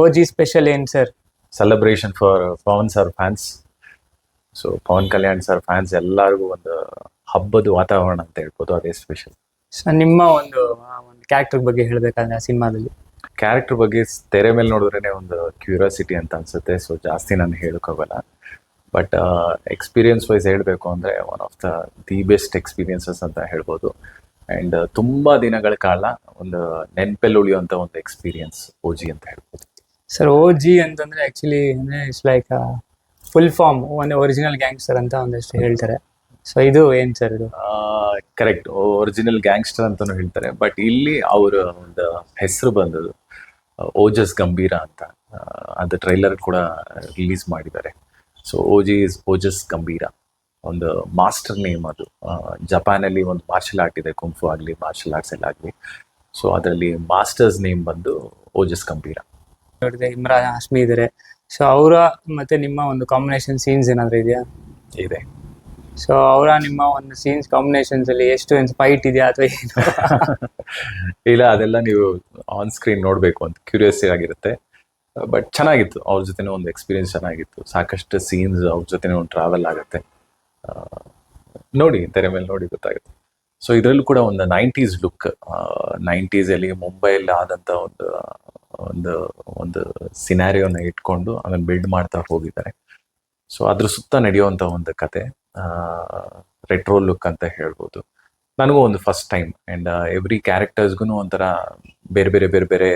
ಓ G special ಏನ್ sir celebration for Pavan sir fans so Pavan Kalyan sir fans ಎಲ್ಲರಿಗೂ ಒಂದು ಹಬ್ಬದ ವಾತಾವರಣ ಅಂತ ಹೇಳ್ಬೋದು ಅದೇ ಸ್ಪೆಷಲ್ ನಿಮ್ಮ ಒಂದು ಆ ಒಂದು ಕ್ಯಾರೆಕ್ಟರ್ ಬಗ್ಗೆ ಹೇಳ್ಬೇಕಾದ್ರೆ ಆ ಸಿನಿಮಾದಲ್ಲಿ? ಕ್ಯಾರೆಕ್ಟರ್ ಬಗ್ಗೆ ತೆರೆ ಮೇಲೆ ನೋಡಿದ್ರೇನೆ ಒಂದು ಕ್ಯೂರಿಯಾಸಿಟಿ ಅಂತ ಅನ್ಸುತ್ತೆ ಸೊ ಜಾಸ್ತಿ ನಾನು ಹೇಳೋಕ್ಕಾಗಲ್ಲ. ಬಟ್ ಎಕ್ಸ್ಪೀರಿಯನ್ಸ್ ವೈಸ್ ಹೇಳಬೇಕು ಅಂದರೆ one of the the best experiences ಅಂತ ಹೇಳ್ಬೋದು. ಆ್ಯಂಡ್ ತುಂಬ ದಿನಗಳ ಕಾಲ ಒಂದು ನೆನಪಲ್ಲಿ ಉಳಿಯುವಂಥ ಒಂದು ಎಕ್ಸ್ಪೀರಿಯನ್ಸ್ ಓಜಿ ಅಂತ ಹೇಳ್ಬೋದು. ಸರ್ ಓ ಜಿ ಅಂತಂದ್ರೆ ಆಕ್ಚುಲಿ ಅಂದ್ರೆ ಇಟ್ಸ್ ಲೈಕ್ ಫುಲ್ ಫಾರ್ಮ್ ಒಂದು ಒರಿಜಿನಲ್ ಗ್ಯಾಂಗ್ಸ್ಟರ್ ಅಂತ ಒಂದಷ್ಟು ಹೇಳ್ತಾರೆ. ಸೊ ಇದು ಏನ್ ಸರ್ ಇದು? ಕರೆಕ್ಟ್ ಒರಿಜಿನಲ್ ಗ್ಯಾಂಗ್ಸ್ಟರ್ ಅಂತಾನು ಹೇಳ್ತಾರೆ. ಬಟ್ ಇಲ್ಲಿ ಅವರ ಒಂದು ಹೆಸರು ಬಂದದ್ದು ಓಜಸ್ ಗಂಭೀರ ಅಂತ. ಅದು ಟ್ರೈಲರ್ ಕೂಡ ರಿಲೀಸ್ ಮಾಡಿದ್ದಾರೆ. ಸೊ ಓಜಿ ಇಸ್ ಓಜಸ್ ಗಂಭೀರ ಒಂದು ಮಾಸ್ಟರ್ ನೇಮ್ ಅದು. ಜಪಾನಲ್ಲಿ ಒಂದು ಮಾರ್ಷಲ್ ಆರ್ಟ್ ಇದೆ ಕುಂಫು ಆಗಲಿ ಮಾರ್ಷಲ್ ಆರ್ಟ್ಸ್ ಎಲ್ಲ ಆಗಲಿ. ಸೊ ಅದರಲ್ಲಿ ಮಾಸ್ಟರ್ಸ್ ನೇಮ್ ಬಂದು ಓಜಸ್ ಗಂಭೀರ ನೋಡಿದೆ ಇಮ್ರಾನ್ ಹಾಶ್ಮಿ ಇದ್ದಾರೆ ಸೊ ಅವರ ಮತ್ತೆ ನಿಮ್ಮ ಒಂದು ಕಾಂಬಿನೇಷನ್ ಸೀನ್ಸ್ ಏನಾದ್ರು ಇದೆಯಾ? ಇದೆ. ಸೊ ಅವರ ನಿಮ್ಮ ಒಂದು ಸೀನ್ಸ್ ಕಾಂಬಿನೇಷನ್ಸ್ ಅಲ್ಲಿ ಎಷ್ಟು ಫೈಟ್ ಇದೆಯಾ ಅಥವಾ ಏನು? ಇಲ್ಲ ಅದೆಲ್ಲ ನೀವು ಆನ್ ಸ್ಕ್ರೀನ್ ನೋಡಬೇಕು ಅಂತ ಕ್ಯೂರಿಯಸ್ ಆಗಿರುತ್ತೆ. ಬಟ್ ಚೆನ್ನಾಗಿತ್ತು. ಅವ್ರ ಜೊತೆನೂ ಒಂದು ಎಕ್ಸ್ಪೀರಿಯನ್ಸ್ ಚೆನ್ನಾಗಿತ್ತು. ಸಾಕಷ್ಟು ಸೀನ್ಸ್ ಅವ್ರ ಜೊತೆನೂ ಒಂದು ಟ್ರಾವೆಲ್ ಆಗುತ್ತೆ ನೋಡಿ ತೆರೆ ಮೇಲೆ ನೋಡಿ ಗೊತ್ತಾಗುತ್ತೆ. ಸೊ ಇದರಲ್ಲೂ ಕೂಡ ಒಂದು ನೈಂಟೀಸ್ ಲುಕ್ ನೈಂಟೀಸಲ್ಲಿ ಮುಂಬೈಯಲ್ಲಿ ಆದಂಥ ಒಂದು ಒಂದು ಒಂದು ಸಿನಾರಿಯೋನ ಇಟ್ಕೊಂಡು ಅದನ್ನ ಬಿಲ್ಡ್ ಮಾಡ್ತಾ ಹೋಗಿದ್ದಾರೆ. ಸೊ ಅದ್ರ ಸುತ್ತ ನಡೆಯುವಂಥ ಒಂದು ಕತೆ ರೆಟ್ರೋ ಲುಕ್ ಅಂತ ಹೇಳ್ಬೋದು. ನನಗೂ ಒಂದು ಫಸ್ಟ್ ಟೈಮ್ ಆ್ಯಂಡ್ ಎವ್ರಿ ಕ್ಯಾರೆಕ್ಟರ್ಸ್ಗೂ ಒಂಥರ ಬೇರೆ ಬೇರೆ ಬೇರೆ ಬೇರೆ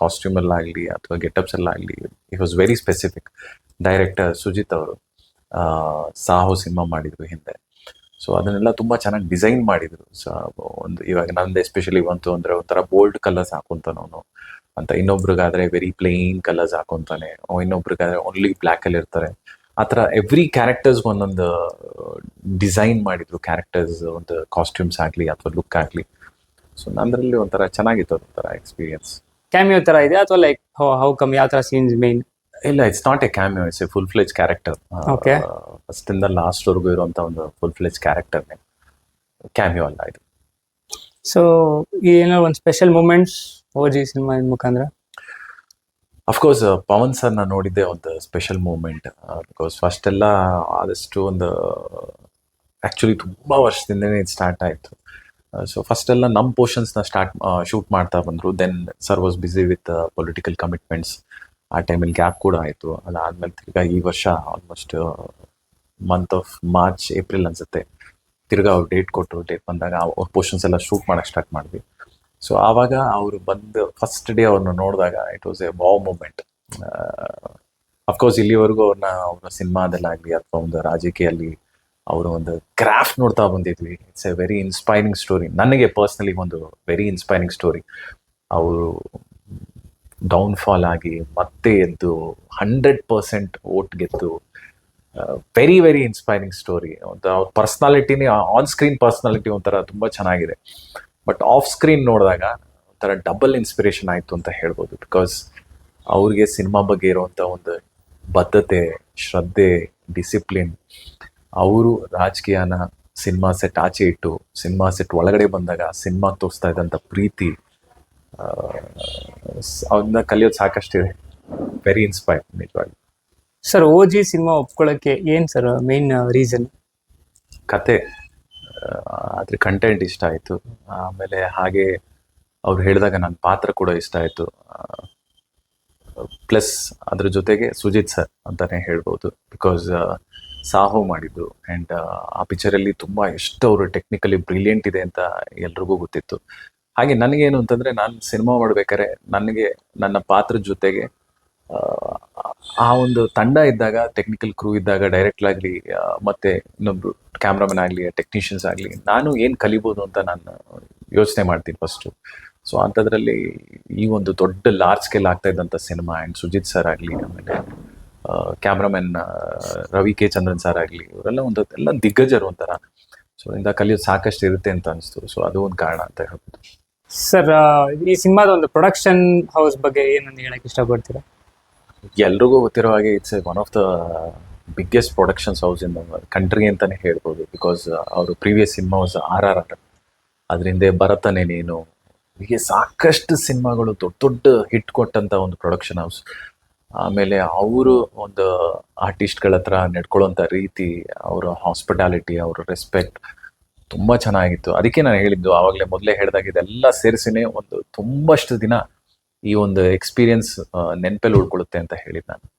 ಕಾಸ್ಟ್ಯೂಮಲ್ಲಾಗಲಿ ಅಥವಾ ಗೆಟಪ್ಸಲ್ಲಾಗಲಿ it was very specific director Sujith ಅವರು ಸಾಹೋ ಸಿನಿಮಾ ಮಾಡಿದ್ರು ಹಿಂದೆ. ಸೊ ಅದನ್ನೆಲ್ಲ ತುಂಬ ಚೆನ್ನಾಗಿ ಡಿಸೈನ್ ಮಾಡಿದ್ರು. ಸೊ ಒಂದು ಇವಾಗ ನಂದು ಎಸ್ಪೆಷಲಿ ಬಂತು ಅಂದರೆ ಒಂಥರ ಬೋಲ್ಡ್ ಕಲರ್ಸ್ ಹಾಕೊಂತಾನವನು ಅಂತ ಇನ್ನೊಬ್ರಿಗಾದ್ರೆ ವೆರಿ ಪ್ಲೇನ್ ಕಲರ್ಸ್ ಹಾಕೊಂತಾನೆ ಇನ್ನೊಬ್ರಿಗಾದ್ರೆ ಓನ್ಲಿ ಬ್ಲ್ಯಾಕಲ್ಲಿ ಇರ್ತಾರೆ. ಆ ತರ ಎವ್ರಿ ಕ್ಯಾರೆಕ್ಟರ್ಸ್ ಒಂದೊಂದು ಡಿಸೈನ್ ಮಾಡಿದ್ರು ಕ್ಯಾರೆಕ್ಟರ್ಸ್ ಒಂದು ಕಾಸ್ಟ್ಯೂಮ್ಸ್ ಆಗ್ಲಿ ಅಥವಾ ಲುಕ್ ಆಗ್ಲಿ. ಸೊ ನಂದರಲ್ಲಿ ಒಂಥರ ಚೆನ್ನಾಗಿತ್ತು ಅದೊಂಥರ ಎಕ್ಸ್ಪೀರಿಯನ್ಸ್ ಕ್ಯಾಮಿಯೋ ತರ ಇದೆ ಅಥವಾ ಲೈಕ್ ಹೌ ಕಮ್ ಯಾವ ತರ ಸೀನ್ಸ್ ಮೇನ್ ಇಲ್ಲ it's not a cameo it's a full fledge character okay first ಇಂದ ಲಾಸ್ಟ್ ವರ್ಗೂ ಇರುವಂತ ಒಂದು ಫುಲ್ ಫ್ಲೆಜ್ ಕ್ಯಾರೆಕ್ಟರ್ನೇ ಕ್ಯಾಮಿಯೋ ಅಲ್ಲ ಇದು. ಸೊ ಏನೋ ಒಂದು special moments O G cinema ಮುಖಾಂತರ? ಅಫ್ಕೋರ್ಸ್ ಪವನ್ ಸರ್ನ ನೋಡಿದ್ದೆ ಒಂದು ಸ್ಪೆಷಲ್ ಮೂಮೆಂಟ್ ಬಿಕಾಸ್ ಫಸ್ಟ್ ಎಲ್ಲ ಆದಷ್ಟು ಒಂದು ಆ್ಯಕ್ಚುಲಿ ತುಂಬ ವರ್ಷದಿಂದನೇ ಇದು ಸ್ಟಾರ್ಟ್ ಆಯಿತು. ಸೊ ಫಸ್ಟ್ ಎಲ್ಲ ನಮ್ಮ ಪೋರ್ಷನ್ಸ್ನ ಸ್ಟಾರ್ಟ್ ಶೂಟ್ ಮಾಡ್ತಾ ಬಂದರು. Then sir was busy with political commitments ಆ ಟೈಮಲ್ಲಿ ಗ್ಯಾಪ್ ಕೂಡ ಆಯಿತು. ಅದಾದಮೇಲೆ ತಿರ್ಗಾ ಈ ವರ್ಷ almost month of March April ಅನ್ಸುತ್ತೆ. ತಿರ್ಗಾ ಅವ್ರು ಡೇಟ್ ಕೊಟ್ಟರು ಡೇಟ್ ಬಂದಾಗ ಅವ್ರ ಪೋರ್ಷನ್ಸ್ ಎಲ್ಲ ಶೂಟ್ ಮಾಡೋಕ್ಕೆ ಸ್ಟಾರ್ಟ್ ಮಾಡಿದ್ವಿ. ಸೊ ಆವಾಗ ಅವರು ಬಂದು ಫಸ್ಟ್ ಡೇ ಅವ್ರನ್ನ ನೋಡಿದಾಗ it was a wow moment of course ಇಲ್ಲಿವರೆಗೂ ಅವ್ರನ್ನ, ಅವರ ಸಿನಿಮಾದಲ್ಲಾಗಲಿ ಅಥವಾ ಒಂದು ರಾಜಕೀಯಲ್ಲಿ ಅವರು ಒಂದು ಕ್ರಾಫ್ಟ್ ನೋಡ್ತಾ ಬಂದಿದ್ವಿ. It's a very inspiring story ನನಗೆ ಪರ್ಸ್ನಲಿ ಒಂದು ವೆರಿ ಇನ್ಸ್ಪೈರಿಂಗ್ ಸ್ಟೋರಿ ಅವರು ಡೌನ್ಫಾಲ್ ಆಗಿ ಮತ್ತೆ ಎದ್ದು ಹಂಡ್ರೆಡ್ ಪರ್ಸೆಂಟ್ ಓಟ್ ಗೆದ್ದು ವೆರಿ ವೆರಿ ಇನ್ಸ್ಪೈರಿಂಗ್ ಸ್ಟೋರಿ ಒಂದು ಅವ್ರ ಪರ್ಸ್ನಾಲಿಟಿನೇ ಆನ್ ಸ್ಕ್ರೀನ್ ಪರ್ಸ್ನಾಲಿಟಿ ಒಂಥರ ತುಂಬ ಚೆನ್ನಾಗಿದೆ. ಬಟ್ ಆಫ್ ಸ್ಕ್ರೀನ್ ನೋಡಿದಾಗ ಒಂಥರ ಡಬಲ್ ಇನ್ಸ್ಪಿರೇಷನ್ ಆಯಿತು ಅಂತ ಹೇಳ್ಬೋದು. ಬಿಕಾಸ್ ಅವ್ರಿಗೆ ಸಿನಿಮಾ ಬಗ್ಗೆ ಇರುವಂಥ ಒಂದು ಬದ್ಧತೆ ಶ್ರದ್ಧೆ ಡಿಸಿಪ್ಲಿನ್ ಅವರು ರಾಜಕೀಯನ ಸಿನಿಮಾ ಸೆಟ್ ಆಚೆ ಇಟ್ಟು ಸಿನಿಮಾ ಸೆಟ್ ಒಳಗಡೆ ಬಂದಾಗ ಸಿನಿಮಾ ತೋರಿಸ್ತಾ ಇದ್ದಂಥ ಪ್ರೀತಿ ಅವ್ರನ್ನ ಕಲಿಯೋದು ಸಾಕಷ್ಟು ಕಲಿಯೋದು ಸಾಕಷ್ಟಿದೆ ವೆರಿ ಇನ್ಸ್ಪೈರ್ ನಿಜವಾಗಿ. ಸರ್ ಓ ಜಿ ಸಿನಿಮಾ ಒಪ್ಕೊಳ್ಳೋಕ್ಕೆ ಏನು ಸರ್ ಮೇನ್ ರೀಸನ್ ಕತೆ. ಅದ್ರ ಕಂಟೆಂಟ್ ಇಷ್ಟ ಆಯಿತು. ಆಮೇಲೆ ಹಾಗೆ ಅವ್ರು ಹೇಳಿದಾಗ ನನ್ನ ಪಾತ್ರ ಕೂಡ ಇಷ್ಟ ಆಯಿತು. ಪ್ಲಸ್ ಅದ್ರ ಜೊತೆಗೆ ಸುಜಿತ್ ಸರ್ ಅಂತಾನೆ ಹೇಳ್ಬೋದು. ಬಿಕಾಸ್ ಸಾಹೋ ಮಾಡಿದ್ದು ಆ್ಯಂಡ್ ಆ ಪಿಕ್ಚರಲ್ಲಿ ತುಂಬ ಎಷ್ಟು ಅವರು ಟೆಕ್ನಿಕಲಿ ಬ್ರಿಲಿಯಂಟ್ ಇದೆ ಅಂತ ಎಲ್ರಿಗೂ ಗೊತ್ತಿತ್ತು. ಹಾಗೆ ನನಗೇನು ಅಂತಂದರೆ ನಾನು ಸಿನಿಮಾ ಮಾಡ್ಬೇಕಾದ್ರೆ ನನಗೆ ನನ್ನ ಪಾತ್ರ ಜೊತೆಗೆ ಆ, ಒಂದು ತಂಡ ಇದ್ದಾಗ ಟೆಕ್ನಿಕಲ್ ಕ್ರೂ ಇದ್ದಾಗ ಡೈರೆಕ್ಟ್ ಆಗಲಿ ಮತ್ತೆ ಇನ್ನೊಬ್ರು ಕ್ಯಾಮ್ರಾಮನ್ ಆಗಲಿ ಟೆಕ್ನಿಷಿಯನ್ಸ್ ಆಗಲಿ ನಾನು ಏನು ಕಲಿಬೋದು ಅಂತ ನಾನು ಯೋಚನೆ ಮಾಡ್ತೀನಿ ಫಸ್ಟು ಸೊ ಅಂಥದ್ರಲ್ಲಿ ಈ ಒಂದು ದೊಡ್ಡ ಲಾರ್ಜ್ ಸ್ಕೇಲ್ ಆಗ್ತಾ ಇದ್ದಂಥ ಸಿನಿಮಾ ಆ್ಯಂಡ್ ಸುಜಿತ್ ಸರ್ ಆಗಲಿ ಆಮೇಲೆ cameraman Ravi K Chandran sir ಆಗಲಿ ಇವರೆಲ್ಲ ಒಂದು ಎಲ್ಲ ದಿಗ್ಗಜರು ಒಂಥರ. ಸೊ ಇಂದ ಕಲಿಯೋದು ಸಾಕಷ್ಟು ಇರುತ್ತೆ ಅಂತ ಅನಿಸ್ತು. ಸೊ ಅದು ಒಂದು ಕಾರಣ ಅಂತ ಹೇಳ್ಬೋದು. ಸರ್ ಈ ಸಿನಿಮಾದ ಒಂದು ಪ್ರೊಡಕ್ಷನ್ ಹೌಸ್ ಬಗ್ಗೆ ಏನನ್ನು ಹೇಳಕ್ಕೆ ಇಷ್ಟಪಡ್ತೀರಾ? ಎಲ್ರಿಗೂ ಗೊತ್ತಿರೋ ಹಾಗೆ it's one of the biggest productions house in country ಅಂತಾನೆ ಹೇಳ್ಬೋದು. ಬಿಕಾಸ್ ಅವರು previous cinema was R R R ಅದರಿಂದ ಬರತಾನೆ ನೀನು. ಹೀಗೆ ಸಾಕಷ್ಟು ಸಿನಿಮಾಗಳು ದೊಡ್ಡ ದೊಡ್ಡ ಹಿಟ್ ಕೊಟ್ಟಂತ ಒಂದು ಪ್ರೊಡಕ್ಷನ್ ಹೌಸ್ ಆಮೇಲೆ ಅವರು ಒಂದು ಆರ್ಟಿಸ್ಟ್ಗಳ ಹತ್ರ ನಡ್ಕೊಳ್ಳೋಂಥ ರೀತಿ, ಅವರ ಹಾಸ್ಪಿಟಾಲಿಟಿ ಅವರ ರೆಸ್ಪೆಕ್ಟ್ ತುಂಬ ಚೆನ್ನಾಗಿತ್ತು. ಅದಕ್ಕೆ ನಾನು ಹೇಳಿದ್ದು, ಆವಾಗಲೇ ಮೊದಲೇ ಹೇಳಿದಾಗ ಇದೆಲ್ಲ ಸೇರಿಸಿನೇ ಒಂದು ತುಂಬಷ್ಟು ದಿನ ಈ ಒಂದು ಎಕ್ಸ್ಪೀರಿಯನ್ಸ್ ನೆನಪಲ್ಲಿ ಉಳ್ಕೊಳ್ಳುತ್ತೆ ಅಂತ ಹೇಳಿದ್ ನಾನು.